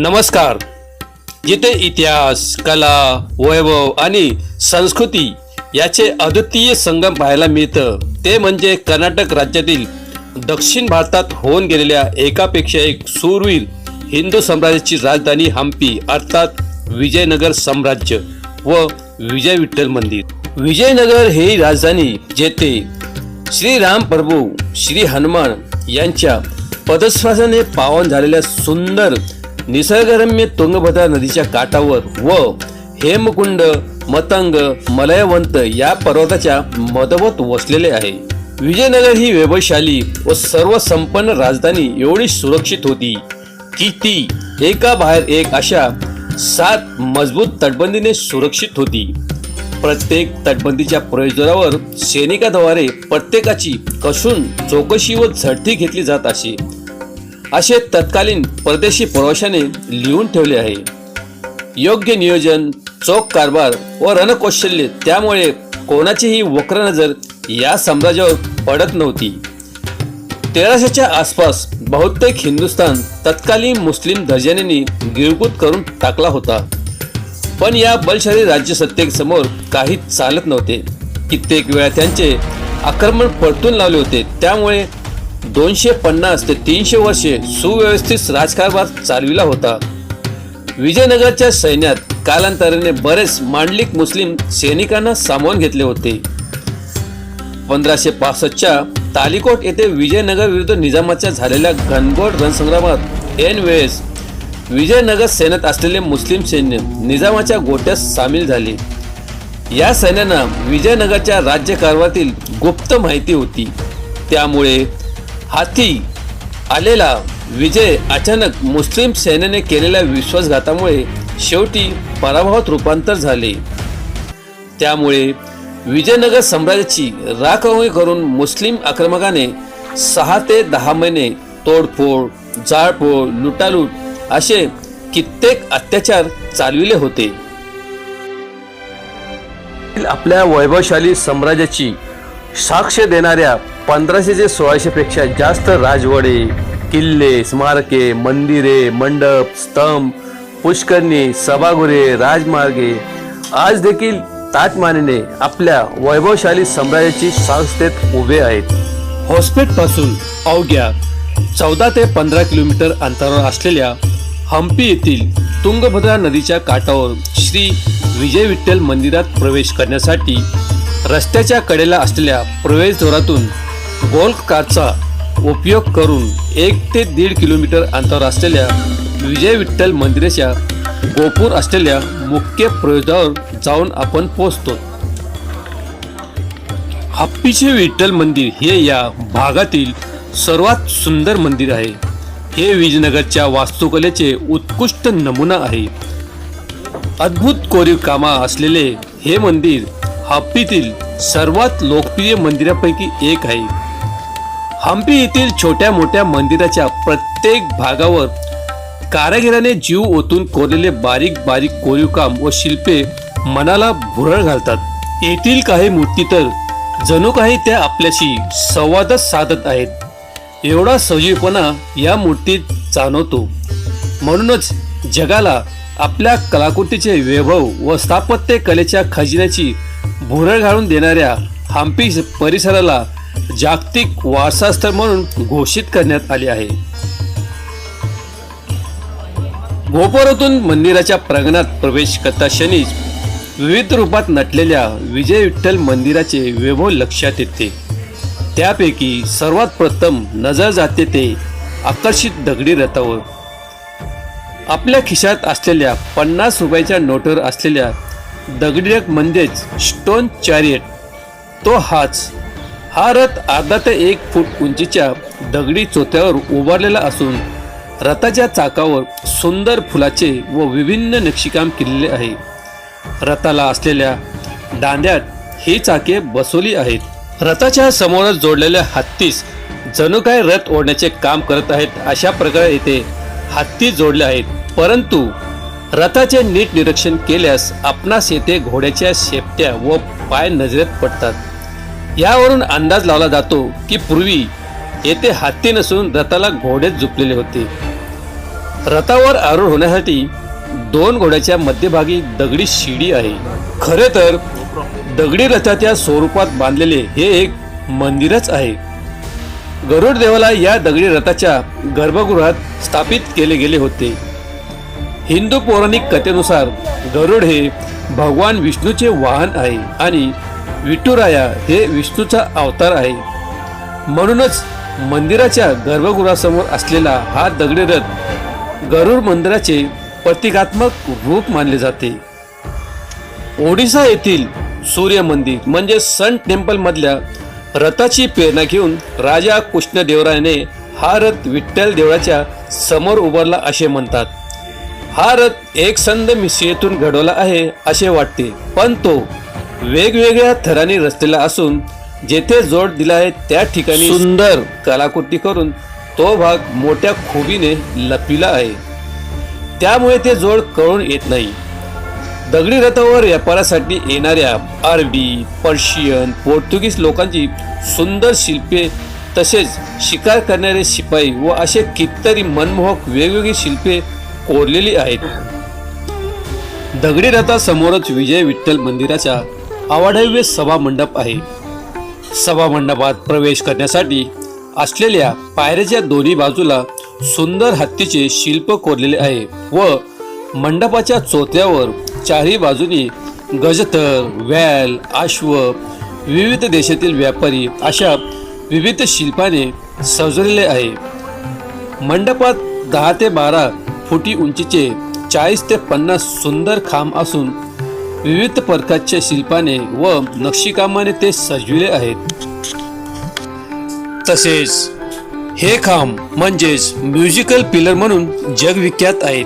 नमस्कार. जिथे इतिहास कला वैभव आणि संस्कृती याचे अद्वितीय संगम पाहायला मिळतं ते म्हणजे कर्नाटक राज्यातील दक्षिण भारतात होऊन गेलेल्या एकापेक्षा एक सूरवीर हिंदू साम्राज्याची राजधानी हम्पी अर्थात विजयनगर साम्राज्य व विजय विठ्ठल मंदिर. विजयनगर ही राजधानी जेथे श्रीराम प्रभू श्री हनुमान यांच्या पदस्वासाने पावन झालेल्या सुंदर निसर्गरम्य तुंगभद्रा नदीच्या काठावर व हेमकुंड मतंग मलयवंत या पर्वताच्या मधोमध वसलेले आहे. विजयनगर ही वैभवशाली व सर्वसंपन्न राजधानी एवढी सुरक्षित होती की ती एका बाहेर एक अशा सात मजबूत तटबंदीने सुरक्षित होती. प्रत्येक तटबंदीच्या प्रयोजनावर सैनिकाद्वारे प्रत्येकाची कसून चौकशी व झडती घेतली जात असे. असे तत्कालीन परदेशी प्रवाशाने लिहून ठेवले आहे. योग्य नियोजन चोख कारभार व रणकौशल्य त्यामुळे कोणाचीही वक्र नजर या साम्राज्यावर पडत नव्हती. तेराशेच्या आसपास बहुतेक हिंदुस्थान तत्कालीन मुस्लिम दर्जनेनी गिळकूत करून टाकला होता. पण या बलशाली राज्यसत्तेसमोर काहीच चालत नव्हते. कित्येक वेळा त्यांचे आक्रमण परतून लावले होते. त्यामुळे दोनशे पन्नास ते तीनशे वर्षे सुव्यवस्थित राजकारभार चालविला होता. विजयनगरच्या सैन्यात कालांतराने बरेच मांडलिक मुस्लिम सैनिकांना सामावून घेतले होते. पंधराशे पासष्टच्या तालिकोट येथे विजयनगर विरुद्ध निजामाच्या झालेल्या घनघोर रणसंग्रामात ऐन वेळेस विजयनगर सैन्यात असलेले मुस्लिम सैन्य निजामाच्या गोट्यात सामील झाले. या सैन्यांना विजयनगरच्या राज्यकारभारातील गुप्त माहिती होती. त्यामुळे हाती आलेला विजय अचानक मुस्लिम सेनेने केलेल्या विश्वासघातामुळे शेवटी पराभवात रूपांतर झाले. त्यामुळे विजयनगर साम्राज्याची राखवणी करून मुस्लिम आक्रमकाने सहा ते दहा महिने तोडफोड जाळपोळ लुटालूट असे कित्येक अत्याचार चालविले होते. आपल्या वैभवशाली साम्राज्याची साक्ष देणाऱ्या पंधराशे ते सोळाशेपेक्षा जास्त राजवाडे किल्ले स्मारके मंदिरे मंडप स्तंभ पुष्करणी सभागृहे राजमार्गे आज देखील ताजमानेने आपल्या वैभवशाली साम्राज्याची संस्थेत उभे आहेत. हॉस्पेटपासून अवघ्या चौदा ते पंधरा किलोमीटर अंतरावर असलेल्या हम्पी येथील तुंगभद्रा नदीच्या काठावर श्री विजय विठ्ठल मंदिरात प्रवेश करण्यासाठी रस्त्याच्या कडेला असलेल्या प्रवेशद्वारातून गोल्फ कारचा उपयोग करून एक ते दीड किलोमीटर अंतर असलेल्या विजय विठ्ठल मंदिराच्या गोपूर असलेल्या मुख्य प्रवेशद्वारावर जाऊन आपण पोहोचतो. हप्पीचे विठ्ठल मंदिर हे या भागातील सर्वात सुंदर मंदिर आहे. हे विजयनगरच्या वास्तुकलेचे उत्कृष्ट नमुना आहे. अद्भुत कोरीव कामा असलेले हे मंदिर हप्पीतील सर्वात लोकप्रिय मंदिरापैकी एक आहे. हम्पी येथील छोट्या मोठ्या मंदिराच्या प्रत्येक भागावर कारागिराने जीव ओतून कोरलेले बारीक बारीक कोरीव काम व शिल्पे मनाला भुरळ घालतात. येथील काही मूर्ती तर जणू काही त्या आपल्याशी संवादच साधत आहेत. एवढा सजीवपणा या मूर्तीत जाणवतो. म्हणूनच जगाला आपल्या कलाकृतीचे वैभव व स्थापत्य कलेच्या खजिन्याची भुरळ घालून देणाऱ्या हम्पी परिसराला जागतिक वारसास्थळ म्हणून घोषित करण्यात आले आहे. गोपुरातून मंदिराच्या प्रांगणात प्रवेश करता क्षणीच विविध रूपात नटलेल्या विजय विठ्ठल मंदिराचे वैभव लक्षात येते. त्यापैकी सर्वात प्रथम नजर जाते ते आकर्षित दगडी रथावर. आपल्या खिशात असलेल्या पन्नास रुपयाच्या नोटवर असलेल्या दगडी रथ म्हणजेच स्टोन चॅरियट तो हाच हा रथ अर्धा ते एक फूट उंचीच्या दगडी चोत्यावर उभारलेला असून रथाच्या चाकावर सुंदर फुलाचे व विभिन्न नक्षीकाम केलेले आहे. रथाला असलेल्या दांड्यात ही चाके बसवली आहेत. रथाच्या समोरच जोडलेल्या हत्तीस जणू काय रथ ओढण्याचे काम करत आहेत अशा प्रकारे येथे हत्ती जोडले आहेत. परंतु रथाचे नीट निरीक्षण केल्यास आपणास येथे घोड्याच्या शेपट्या व पाय नजरेत पडतात. यावरून अंदाज लावला जातो की पूर्वी येथे हत्ती नसून रथाला घोडेच झुपलेले होते. रथावर आरूढ होण्यासाठी दोन घोड्याच्या मध्यभागी दगडी शिडी आहे. खरे तर दगडी रथाच्या स्वरूपात बांधलेले हे एक मंदिरच आहे. गरुड देवाला या दगडी रथाच्या गर्भगृहात स्थापित केले गेले होते. हिंदू पौराणिक कथेनुसार गरुड हे भगवान विष्णूचे वाहन आहे आणि विठुराया हे विष्णूचा अवतार आहे. म्हणूनच मंदिराच्या गर्भगृहासमोर असलेला हा दगडी रथ गरुड मंदिराचे प्रतिकात्मक रूप मानले जाते. ओडिसा येथील सूर्य मंदिर म्हणजे सन टेम्पलमधल्या रथाची प्रेरणा घेऊन राजा कृष्णदेवरायाने हा रथ विठ्ठल देवळाच्या समोर उभारला असे म्हणतात. हा रथ एक संद मिश्रियेतून घडवला आहे असे वाटते. पण तो वेगवेगळ्या थरांनी रचलेला असून जेथे जोड दिला आहे त्या ठिकाणी सुंदर. कलाकृती करून तो भाग मोठ्या खोबीने लपिला आहे. त्यामुळे ते जोड कळून येत नाही. दगडी रथावर व्यापारासाठी येणाऱ्या अरबी पर्शियन पोर्तुगीज लोकांची सुंदर शिल्पे तसेच शिकार करणारे शिपाई व असे कितीतरी मनमोहक वेगवेगळी शिल्पे कोरलेली आहेत. दगडी रथासमोरच विजय विठ्ठल मंदिराचा अवाढव्य सभा मंडप आहे. सभा मंडपात प्रवेश करण्यासाठी असलेल्या पायऱ्याच्या दोन्ही बाजूला सुंदर हत्तीचे शिल्प कोरलेले आहे व मंडपाच्या चोत्यावर चारही बाजूनी गजतर वॅल अश्व विविध देशातील व्यापारी अशा विविध शिल्पाने सजवलेले आहे. मंडपात दहा ते बारा फुटी उंचीचे चाळीस ते पन्नास सुंदर खांब असून विविध प्रकारच्या शिल्पाने व नक्षीकामाने ते सजविले आहेत. तसेच हे खांब म्हणजेच म्युझिकल पिलर म्हणून जगविख्यात आहेत.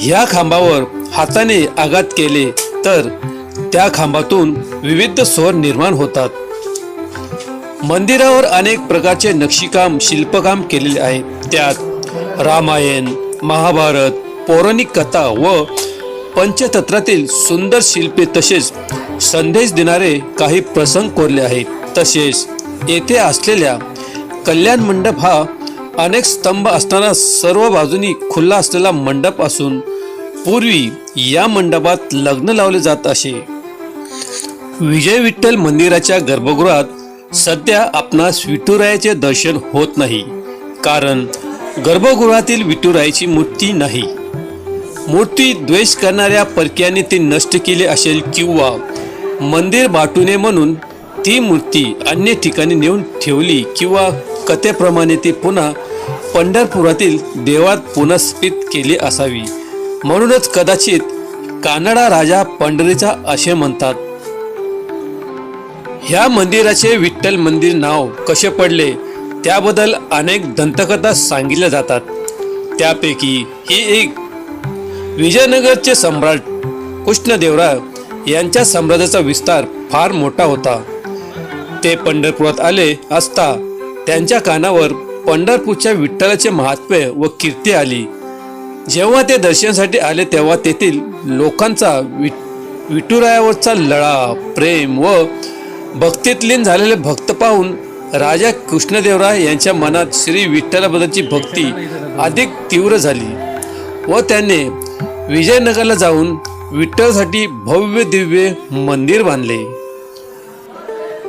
ह्या खांबावर हाताने आघात केले तर त्या खांबातून विविध स्वर निर्माण होतात. मंदिरावर अनेक प्रकारचे नक्षीकाम शिल्पकाम केलेले आहे. त्यात रामायण महाभारत पौराणिक कथा व पंचतत्रातील सुंदर शिल्पे तसेच संदेश देणारे काही प्रसंग कोरले आहेत. तसेच येथे असलेल्या कल्याण मंडप हा अनेक स्तंभ असताना सर्व बाजूनी खुला असलेला मंडप असून पूर्वी या मंडपात लग्न लावले जात असे. विजय विठ्ठल मंदिराच्या गर्भगृहात सध्या आपणास विठुरायाचे दर्शन होत नाही. कारण गर्भगृहातील विठुरायाची मूर्ती नाही. मूर्ती द्वेष करणाऱ्या परक्याने ती नष्ट केले असेल किंवा मंदिर बाटू नये म्हणून ती मूर्ती अन्य ठिकाणी नेऊन ठेवली किंवा कथेप्रमाणे ती पुन्हा पंढरपुरातील देवात पुनस्थित केली असावी. म्हणूनच कदाचित कानडा राजा पंढरीचा असे म्हणतात ह्या मंदिराचे विठ्ठल मंदिर नाव कसे पडले? त्याबद्दल अनेक दंतकथा सांगितल्या जातात. त्यापैकी ही एक विजयनगरचे सम्राट कृष्णदेवराय यांच्या साम्राज्याचा विस्तार फार मोठा होता. ते पंढरपुरात आले असता त्यांच्या कानावर पंढरपूरच्या विठ्ठलाचे महात्म्य व कीर्ती आली. जेव्हा ते दर्शनासाठी आले तेव्हा तेथील लोकांचा विठ विठुरायावरचा लळा प्रेम व भक्तीत लीन झालेले भक्त पाहून राजा कृष्णदेवराय यांच्या मनात श्री विठ्ठलाबद्दलची भक्ती अधिक तीव्र झाली व त्याने विजयनगरला जाऊन विठ्ठलसाठी भव्य दिव्य मंदिर बांधले.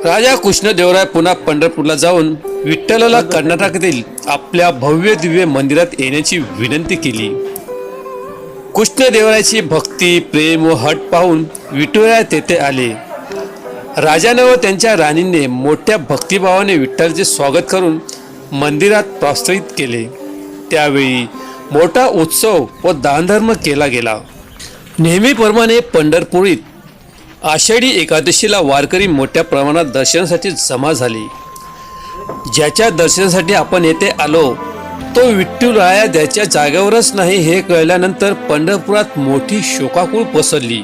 राजा कृष्णदेवराय पुन्हा पंढरपूरला जाऊन विठ्ठलाला कर्नाटकातील आपल्या भव्य दिव्य मंदिरात येण्याची विनंती केली. कृष्णदेवरायाची भक्ती प्रेम व हट पाहून विठुराय तेथे आले. राजाने व त्यांच्या राणीने मोठ्या भक्तिभावाने विठ्ठलाचे स्वागत करून मंदिरात प्रोत्साहित केले. त्यावेळी मोठा उत्सव व दानधर्म केला गेला. नेहमीप्रमाणे पंढरपुरीत आषाढी एकादशीला वारकरी मोठ्या प्रमाणात दर्शनासाठी जमा झाली. ज्याच्या दर्शनासाठी आपण येथे आलो तो विठ्ठूराया त्याच्या जागेवरच नाही हे कळल्यानंतर पंढरपुरात मोठी शोकाकुळ पसरली.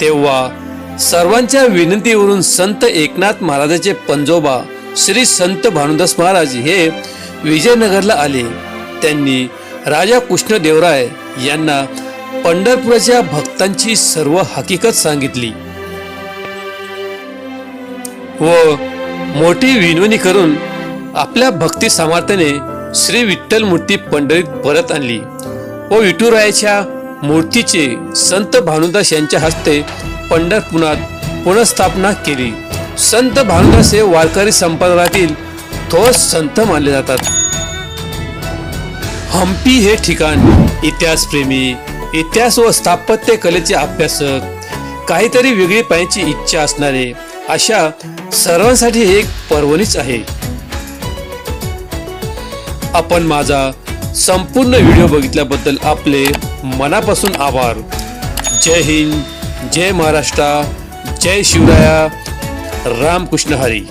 तेव्हा सर्वांच्या विनंतीवरून संत एकनाथ महाराजाचे पंजोबा श्री संत भानुदास महाराज हे विजयनगरला आले. त्यांनी राजा कृष्णदेवराय यांना पंढरपुराच्या भक्तांची सर्व हकीकत सांगितली. व मोठी विनवणी करून आपल्या भक्ती सामर्थ्याने श्री विठ्ठल मूर्ती पंढरीत परत आणली व विठुरायाच्या मूर्तीचे संत भानुदास यांच्या हस्ते पंढरपुरात पुनर्स्थापना केली. संत भानुदास हे वारकरी संप्रदायातील थोर संत मानले जातात. हम्पी हे ठिकाण इतिहासप्रेमी इतिहास व स्थापत्य कलेचे अभ्यासक काहीतरी वेगळी पाहण्याची इच्छा असणारे अशा सर्वांसाठी एक पर्वणीच आहे. आपण माझा संपूर्ण व्हिडिओ बघितल्याबद्दल आपले मनापासून आभार. जय हिंद जय महाराष्ट्र जय शिवराया रामकृष्ण हरी.